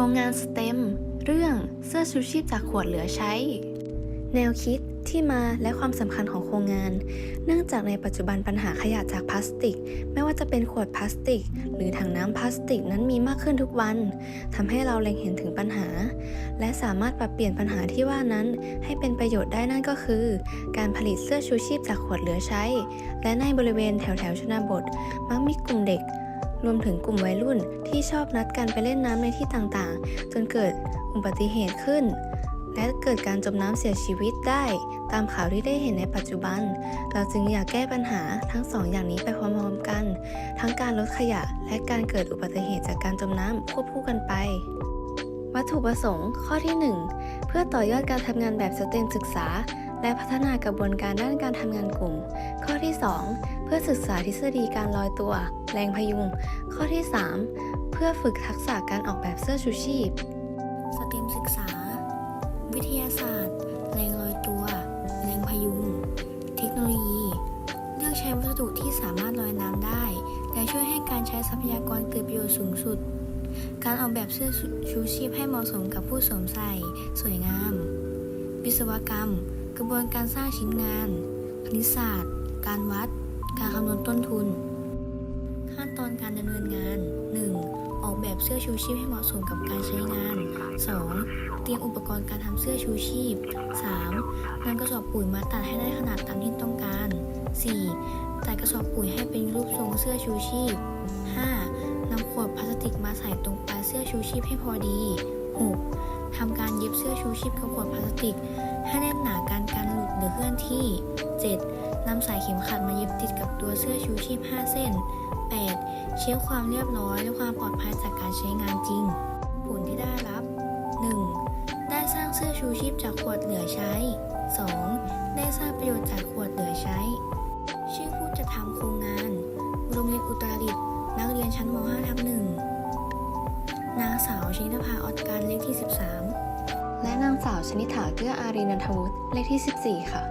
รงงานสเต็ม เรื่องเสื้อชูชีพจากขวดเหลือใช้ แนวคิดที่มาและความสำคัญของโครงงาน เนื่องจากในปัจจุบันปัญหาขยะจากพลาสติก ไม่ว่าจะเป็นขวดพลาสติก หรือถังน้ำพลาสติกนั้นมีมากขึ้นทุกวันทำให้เราเล็งเห็นถึงปัญหา และสามารถปรับเปลี่ยนปัญหาที่ว่านั้น ให้เป็นประโยชน์ได้นั่นก็คือ การผลิตเสื้อชูชีพจากขวดเหลือใช้ และในบริเวณแถวแถวชนบท มักมีกลุ่มเด็ก รวมถึงกลุ่มวัยรุ่นที่ชอบนัดกันไปเล่นน้ำในที่ต่างๆ จนเกิดอุบัติเหตุขึ้น และเกิดการจมน้ำเสียชีวิตได้ ตามข่าวที่ได้เห็นในปัจจุบัน เราจึงอยากแก้ปัญหาทั้งสองอย่างนี้ไปพร้อมๆกัน ทั้งการลดขยะและการเกิดอุบัติเหตุจากการจมน้ำควบคู่กันไปวัตถุประสงค์ข้อที่ 1 เพื่อต่อยอดการทำงานแบบสเต็มศึกษา และพัฒนากระบวนการด้านการทำงานกลุ่ม ข้อที่ 2 พื่อศึกษาทฤษฎีการลอยตัว แรงพยุง ข้อที่ 3 เพื่อฝึกทักษะการออกแบบเสื้อชูชีพ สเต็มศึกษา วิทยาศาสตร์ แรงลอยตัว แรงพยุง เทคโนโลยี เลือกใช้วัสดุที่สามารถลอยน้ำได้ และช่วยให้การใช้ทรัพยากรเกิดประโยชน์สูงสุด การออกแบบเสื้อชูชีพให้เหมาะสมกับผู้สวมใส่ สวยงาม วิศวกรรม กระบวนการสร้างชิ้นงานคณิตศาสตร์ การวัด การคำนวณต้นทุน ขั้นตอนการดำเนินงาน 1. ออกแบบเสื้อชูชีพให้เหมาะสมกับการใช้งาน 2. เตรียมอุปกรณ์การทำเสื้อชูชีพ 3. นำกระสอบปุ๋ยมาตัดให้ได้ขนาดตามที่ต้องการ 4. ตัดกระสอบปุ๋ยให้เป็นรูปทรงเสื้อชูชีพ 5. นำขวดพลาสติกมาใส่ตรงปลายเสื้อชูชีพให้พอดี 6. ทำการเย็บเสื้อชูชีพกับขวดพลาสติก ให้แน่นหนาการการหลุดหรือเคลื่อนที่ 7. นำสายเข็มขัดมาเย็บติดกับตัวเสื้อชูชีพ 5 เส้น 8. เช็คความเรียบร้อยและความปลอดภัยจากการใช้งานจริง ผลที่ได้รับ 1. ได้สร้างเสื้อชูชีพจากขวดเหลือใช้ 2. ได้สร้างประโยชน์จากขวดเหลือใช้ ชื่อผู้จัดทำโครงงาน โรงเรียนอุตรดิตถ์นักเรียนชั้นม .5 ทับหนึ่งนางสาวชินภาออดการเลขที่ 13 และนางสาวชนิษฐาเกื้ออารีนันทวุฒิเลขที่ 14 ค่ะ